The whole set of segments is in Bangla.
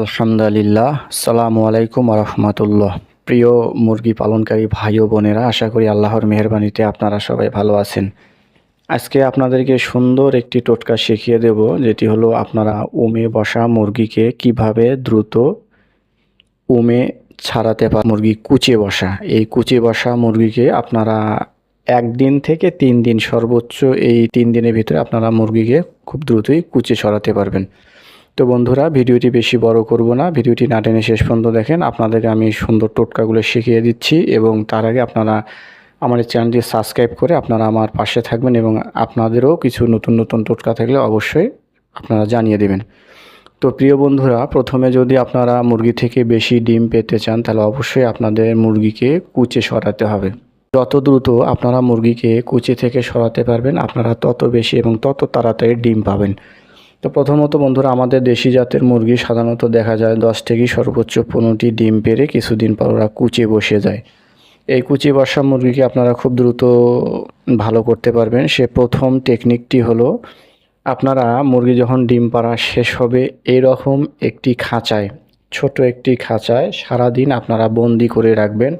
আলহামদুলিল্লাহ। সালামু আলাইকুম রহমতুল্লাহ। প্রিয় মুরগি পালনকারী ভাই ও বোনেরা, আশা করি আল্লাহর মেহরবানিতে আপনারা সবাই ভালো আছেন। আজকে আপনাদেরকে সুন্দর একটি টোটকা শিখিয়ে দেব, যেটি হলো আপনারা উমে বসা মুরগিকে কীভাবে দ্রুত উমে ছাড়াতে পার মুরগি কুচে বসা। এই কুচে বসা মুরগিকে আপনারা একদিন থেকে তিন দিন সর্বোচ্চ এই তিন দিনের ভিতরে আপনারা মুরগিকে খুব দ্রুতই কুচে ছড়াতে পারবেন। তো বন্ধুরা, ভিডিওটি বেশি বড় করব না। ভিডিওটি না টেনে শেষ পর্যন্ত দেখেন। আপনাদেরকে আমি সুন্দর টোটকাগুলো শিখিয়ে দিচ্ছি এবং তার আগে আপনারা আমার চ্যানেলটি সাবস্ক্রাইব করে আপনারা আমার পাশে থাকবেন এবং আপনাদেরও কিছু নতুন নতুন টোটকা থাকলে অবশ্যই আপনারা জানিয়ে দেবেন। তো প্রিয় বন্ধুরা, প্রথমে যদি আপনারা মুরগি থেকে বেশি ডিম পেতে চান, তাহলে অবশ্যই আপনাদের মুরগিকে কুচে সরাতে হবে। যত দ্রুত আপনারা মুরগিকে কুচি থেকে সরাতে পারবেন, আপনারা তত বেশি এবং তত তাড়াতাড়ি ডিম পাবেন। তো প্রথমত বন্ধুরা, আমাদের দেশি জাতের মুরগি সাধারণত দেখা যায় দশ থেকে সর্বোচ্চ পনেরোটি ডিম পেরে কিছুদিন পর ওরা কুচে বসে যায়। এই কুচি বসা মুরগিকে আপনারা খুব দ্রুত ভালো করতে পারবেন। সে প্রথম টেকনিকটি হলো, আপনারা মুরগি যখন ডিম পাড়া শেষ হবে এরকম একটি খাঁচায়, ছোট একটি খাঁচায় সারাদিন আপনারা বন্দি করে রাখবেন।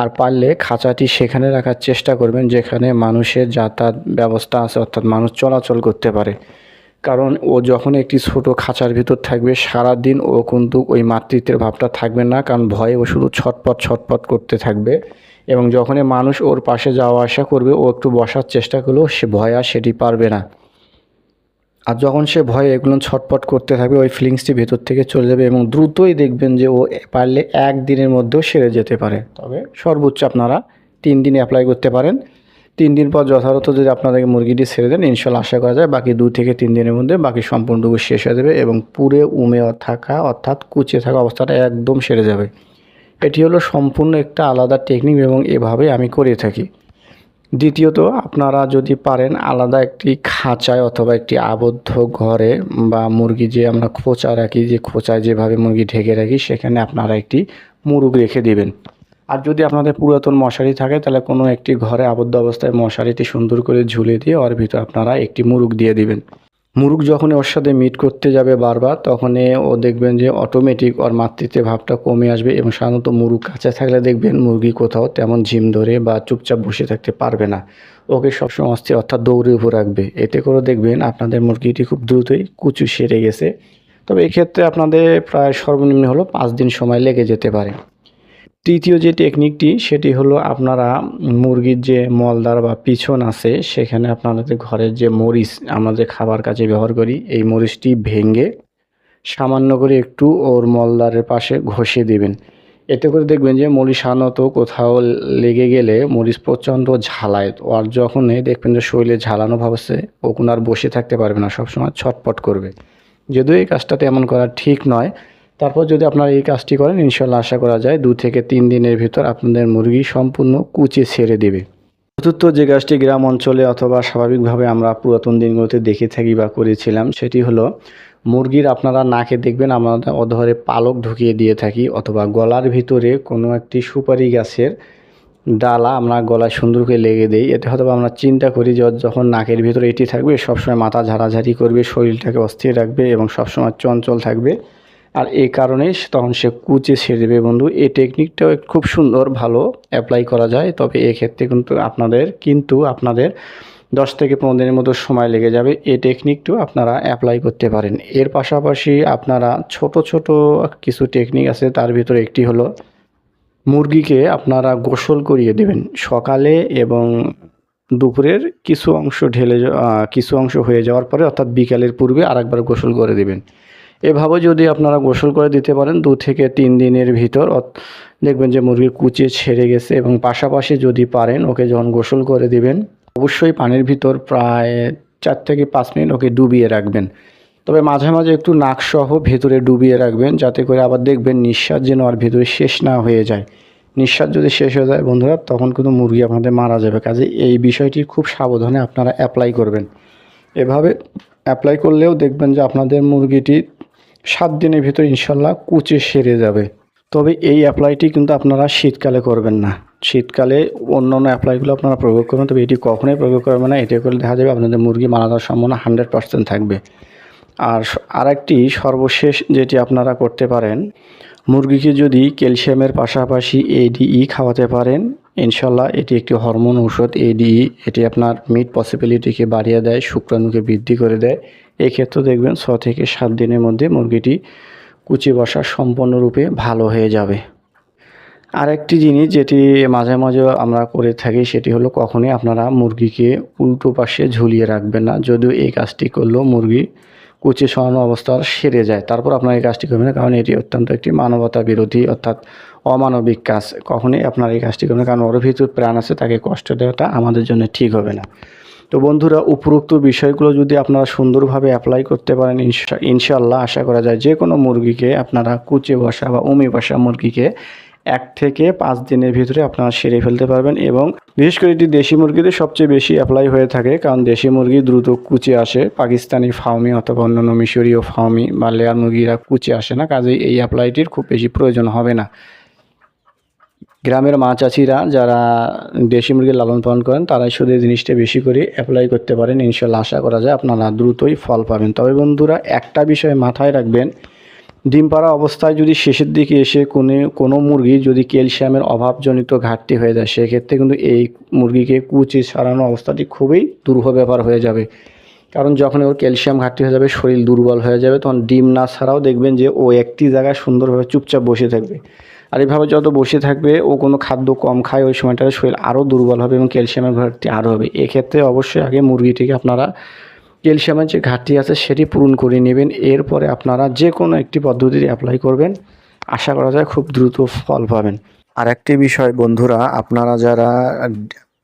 আর পারলে খাঁচাটি সেখানে রাখার চেষ্টা করবেন, যেখানে মানুষের যাতায়াত ব্যবস্থা আছে, অর্থাৎ মানুষ চলাচল করতে পারে। কারণ ও যখন একটি ছোট খাঁচার ভিতর থাকবে সারা দিন ও কিন্তু ওই মাতৃত্বের ভাবটা থাকবে না, কারণ ভয়ে ও শুধু ছটপট ছটপট করতে থাকবে। এবং যখনই মানুষ ওর পাশে যাওয়া আসা করবে, ও একটু বসার চেষ্টা করলেও সে ভয় আর সেটি পারবে না। আর যখন সে ভয়ে এগুলো ছটপট করতে থাকবে, ওই ফিলিংসটি ভেতর থেকে চলে যাবে এবং দ্রুতই দেখবেন যে ও পারলে একদিনের মধ্যেও সেরে যেতে পারে। তবে সর্বোচ্চ আপনারা তিন দিন অ্যাপ্লাই করতে পারেন। তিন দিন পর যথাযথ যদি আপনাদেরকে মুরগিটি ছেড়ে দেন, ইনশাল্লাহ আশা করা যায় বাকি দু থেকে তিন দিনের মধ্যে বাকি সম্পূর্ণটুকু শেষ হয়ে যাবে এবং পুরে উমে থাকা অর্থাৎ কুচে থাকা অবস্থাটা একদম সেরে যাবে। এটি হলো সম্পূর্ণ একটা আলাদা টেকনিক এবং এভাবে আমি করে থাকি। দ্বিতীয়ত, আপনারা যদি পারেন আলাদা একটি খাঁচায় অথবা একটি আবদ্ধ ঘরে বা মুরগি যে আমরা খোঁচা রাখি, যে খোঁচায় যেভাবে মুরগি ঢেকে রাখি, সেখানে আপনারা একটি মুরগ রেখে দেবেন। আর যদি আপনাদের পুরাতন মশারি থাকে, তাহলে কোনো একটি ঘরে আবদ্ধ অবস্থায় মশারিটি সুন্দর করে ঝুলে দিয়ে ওর ভিতর আপনারা একটি মুরগ দিয়ে দিবেন। মুরগ যখন ওর সাথে মিট করতে যাবে বারবার তখন ও দেখবেন যে অটোমেটিক ওর মাতৃত্বের ভাবটা কমে আসবে এবং সাধারণত মুরগ কাছে থাকলে দেখবেন মুরগি কোথাও তেমন ঝিম ধরে বা চুপচাপ বসে থাকতে পারবে না। ওকে সবসময় অস্থির অর্থাৎ দৌড়ে উপর রাখবে। এতে করে দেখবেন আপনাদের মুরগিটি খুব দ্রুতই কুচু সেরে গেছে। তবে এক্ষেত্রে আপনাদের প্রায় সর্বনিম্ন হলো পাঁচ দিন সময় লেগে যেতে পারে। তৃতীয় যে টেকনিকটি সেটি হলো আপনারা মুরগির যে মলদার বা পিছন আছে, সেখানে আপনাদের ঘরের যে মরিচ, আমরা যে খাবার কাজে ব্যবহার করি, এই মরিচটি ভেঙে সামান্য করে একটু ওর মলদারের পাশে ঘষে দেবেন। এতে করে দেখবেন যে মরিচ সাধারণত কোথাও লেগে গেলে মরিচ প্রচণ্ড ঝালায়। আর যখনই দেখবেন যে শরীরে ঝালানো ভাব আছে ও আর বসে থাকতে পারবে না, সবসময় ছটপট করবে। যদিও এই কাজটাতে এমন করা ঠিক নয় তারপর যদি আপনারা এই কাজটি করেন ইনশাল্লাহ আশা করা যায় দু থেকে তিন দিনের ভিতর আপনাদের মুরগি সম্পূর্ণ কুচে ছেড়ে দেবে। চতুর্থ যে গাছটি গ্রাম অঞ্চলে অথবা স্বাভাবিকভাবে আমরা পুরাতন দিনগুলোতে দেখে থাকি বা করেছিলাম, সেটি হলো মুরগির আপনারা নাকে দেখবেন আমরা অধরে পালক ঢুকিয়ে দিয়ে থাকি অথবা গলার ভিতরে কোনো একটি সুপারি গাছের ডালা আমরা গলায় সুন্দর করে লেগে দিই। এতে হয়তো আমরা চিন্তা করি যে যখন নাকের ভিতরে এটি থাকবে, সবসময় মাথা ঝাড়াঝাড়ি করবে, শরীরটাকে অস্থির রাখবে এবং সবসময় চঞ্চল থাকবে। আর এই কারণেই তখন সে কুচে ছেড়ে দেবে। বন্ধু এই টেকনিকটাও খুব সুন্দর, ভালো অ্যাপ্লাই করা যায়। তবে এক্ষেত্রে কিন্তু আপনাদের কিন্তু আপনাদের দশ থেকে পনেরো দিনের মতো সময় লেগে যাবে। এই টেকনিকটাও আপনারা অ্যাপ্লাই করতে পারেন। এর পাশাপাশি আপনারা ছোট ছোট কিছু টেকনিক আছে। তার ভিতরে একটি হলো মুরগিকে আপনারা গোসল করিয়ে দেবেন। সকালে এবং দুপুরের কিছু অংশ ঢেলে কিছু অংশ হয়ে যাওয়ার পরে অর্থাৎ বিকালের পূর্বে আরেকবার গোসল করে দেবেন। এভাবে যদি আপনারা গোসল করে দিতে পারেন, দু থেকে তিন দিনের ভিতর দেখবেন যে মুরগি কুচে ছেড়ে গেছে এবং পাশাপাশি যদি পারেন, ওকে যখন গোসল করে দিবেন, অবশ্যই পানির ভিতর প্রায় চার থেকে পাঁচ মিনিট ওকে ডুবিয়ে রাখবেন। তবে মাঝে মাঝে একটু নাকসহ ভেতরে ডুবিয়ে রাখবেন, যাতে করে আবার দেখবেন নিঃশ্বাস যেন আর ভেতরে শেষ না হয়ে যায়। নিঃশ্বাস যদি শেষ হয়ে যায়, বন্ধুরা, তখন কিন্তু মুরগি আপনাদের মারা যাবে। কাজে এই বিষয়টি খুব সাবধানে আপনারা অ্যাপ্লাই করবেন। এভাবে অ্যাপ্লাই করলেও দেখবেন যে আপনাদের মুরগিটি সাত দিনের ভিতর ইনশাল্লাহ কুচে সেরে যাবে। তবে এই অ্যাপ্লাইটি কিন্তু আপনারা শীতকালে করবেন না। শীতকালে অন্য অন্য অ্যাপ্লাইগুলো আপনারা প্রয়োগ করবেন, তবে এটি কখনোই প্রয়োগ করবেন না। এটি করলে দেখা যাবে আপনাদের মুরগি মারা যাওয়ার সম্ভাবনা হান্ড্রেড পার্সেন্ট থাকবে। আর আরেকটি সর্বশেষ যেটি আপনারা করতে পারেন মুরগিকে যদি ক্যালসিয়ামের পাশাপাশি এডিই খাওয়াতে পারেন, ইনশাল্লাহ এটি একটি হরমোন ঔষধ এডিই এটি আপনার মিট পসিবিলিটিকে বাড়িয়ে দেয়, শুক্রাণুকে বৃদ্ধি করে দেয়। এক্ষেত্রে দেখবেন ছ থেকে সাত দিনের মধ্যে মুরগিটি কুচি বসা সম্পূর্ণরূপে ভালো হয়ে যাবে। আরেকটি জিনিস যেটি মাঝে মাঝে আমরা করে থাকি, সেটি হলো কখনোই আপনারা মুরগিকে উল্টো পাশে ঝুলিয়ে রাখবেন না। যদিও এই কাজটি করলেও মুরগি কুচি সরানো অবস্থা সেরে যায়। তারপর আপনার এই কাজটি করবেন না, কারণ এটি অত্যন্ত একটি মানবতা বিরোধী, অর্থাৎ অমানবিক কাজ। কখনই আপনার এই কাজটি করবেন না, কারণ ওর ভিতর প্রাণ আছে, তাকে কষ্ট দেওয়াটা আমাদের জন্য ঠিক হবে না। তো বন্ধুরা, উপরোক্ত বিষয়গুলো যদি আপনারা সুন্দরভাবে অ্যাপ্লাই করতে পারেন, ইনশা ইনশাল্লাহ আশা করা যায় যে কোনো মুরগিকে আপনারা কুচে বসা বা উমি বসা মুরগিকে এক থেকে পাঁচ দিনের ভিতরে আপনারা সেরে ফেলতে পারবেন এবং বিশেষ করে এটি দেশি মুরগিতে সবচেয়ে বেশি অ্যাপ্লাই হয়ে থাকে, কারণ দেশি মুরগি দ্রুত কুচে আসে। পাকিস্তানি ফাউমি অথবা অন্যান্য মিশরীয় ফাউমি বা লেয়ার মুরগিরা কুচে আসে না, কাজেই এই অ্যাপ্লাইটির খুব বেশি প্রয়োজন হবে না। গ্রামের মা চাষিরা যারা দেশি মুরগি লালন পালন করেন, তারাই শুধু এই জিনিসটা বেশি করে অ্যাপ্লাই করতে পারেন। ইনশাল্লাহ আশা করা যায় আপনারা দ্রুতই ফল পাবেন। তবে বন্ধুরা, একটা বিষয় মাথায় রাখবেন ডিম পাড়া অবস্থায় যদি শেষের দিকে এসে কোনো কোনো মুরগি যদি ক্যালসিয়ামের অভাবজনিত ঘাটতি হয়ে যায়, সেক্ষেত্রে কিন্তু এই মুরগিকে কুচি সারানো অবস্থাটি খুবই দুরূহ ব্যাপার হয়ে যাবে। কারণ যখন ওর ক্যালসিয়াম ঘাটতি হয়ে যাবে, শরীর দুর্বল হয়ে যাবে, তখন ডিম না ছাড়াও দেখবেন যে ও একটি জায়গায় সুন্দরভাবে চুপচাপ বসে থাকবে। আর এইভাবে যত বসে থাকবে, ও কোনো খাদ্য কম খায়, ওই সময়টাতে শরীর আরও দুর্বল হবে এবং ক্যালসিয়ামের ঘাটতি আরও হবে। এক্ষেত্রে অবশ্যই আগে মুরগিটিকে আপনারা ক্যালসিয়ামের যে ঘাটতি আছে সেটি পূরণ করে নেবেন। এরপরে আপনারা যে কোনো একটি পদ্ধতিতে অ্যাপ্লাই করবেন। আশা করা যায় খুব দ্রুত ফল পাবেন। আর একটি বিষয় বন্ধুরা, আপনারা যারা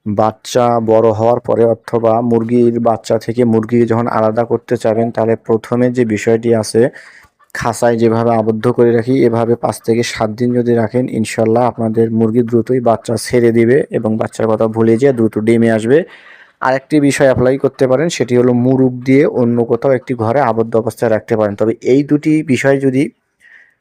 বাচ্চা বড় হওয়ার পরে অথবা মুরগির বাচ্চা থেকে মুরগি যখন আলাদা করতে চাবেন, তাহলে প্রথমে যে বিষয়টি আছে, খাঁচায় যেভাবে আবদ্ধ করে রাখি, এভাবে পাঁচ থেকে সাত দিন যদি রাখেন, ইনশাল্লাহ আপনাদের মুরগি দ্রুতই বাচ্চা ছেড়ে দিবে এবং বাচ্চার কথা ভুলে যেয়ে দ্রুত ডিমে আসবে। আরেকটি বিষয় অ্যাপ্লাই করতে পারেন, সেটি হলো মুরুগ দিয়ে অন্য কোথাও একটি ঘরে আবদ্ধ অবস্থায় রাখতে পারেন। তবে এই দুটি বিষয় যদি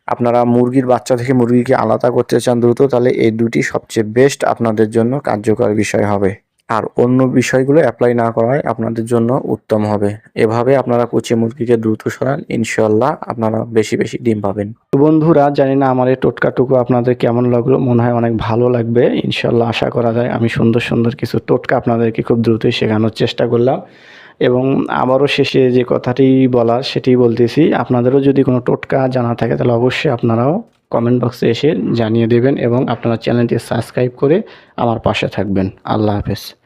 আপনারা মুরগির বাচ্চা থেকে মুরগিকে আলাদা করতে চান দ্রুত, তাহলে এই দুটি সবচেয়ে বেস্ট আপনাদের জন্য কার্যকর বিষয় হবে। আর অন্য বিষয়গুলো অ্যাপ্লাই না করায় আপনাদের জন্য উত্তম হবে। এভাবে আপনারা কুচি মুরগিকে দ্রুত সরান ইনশাল্লাহ আপনারা বেশি বেশি ডিম পাবেন। বন্ধুরা, জানি না আমার এই টোটকাটুকু আপনাদের কেমন লাগল, মনে হয় অনেক ভালো লাগবে ইনশাল্লাহ আশা করা যায়। আমি সুন্দর সুন্দর কিছু টোটকা আপনাদেরকে খুব দ্রুতই শেখানোর চেষ্টা করলাম। এবং আবারও শেষে যে কথাটি বলার, সেটি বলতেছি, আপনাদেরও যদি কোনো টোটকা জানা থাকে, তাহলে অবশ্যই আপনারাও কমেন্ট বক্সে এসে জানিয়ে দেবেন এবং আপনারা চ্যানেলটি সাবস্ক্রাইব করে আমার পাশে থাকবেন। আল্লাহ হাফেজ।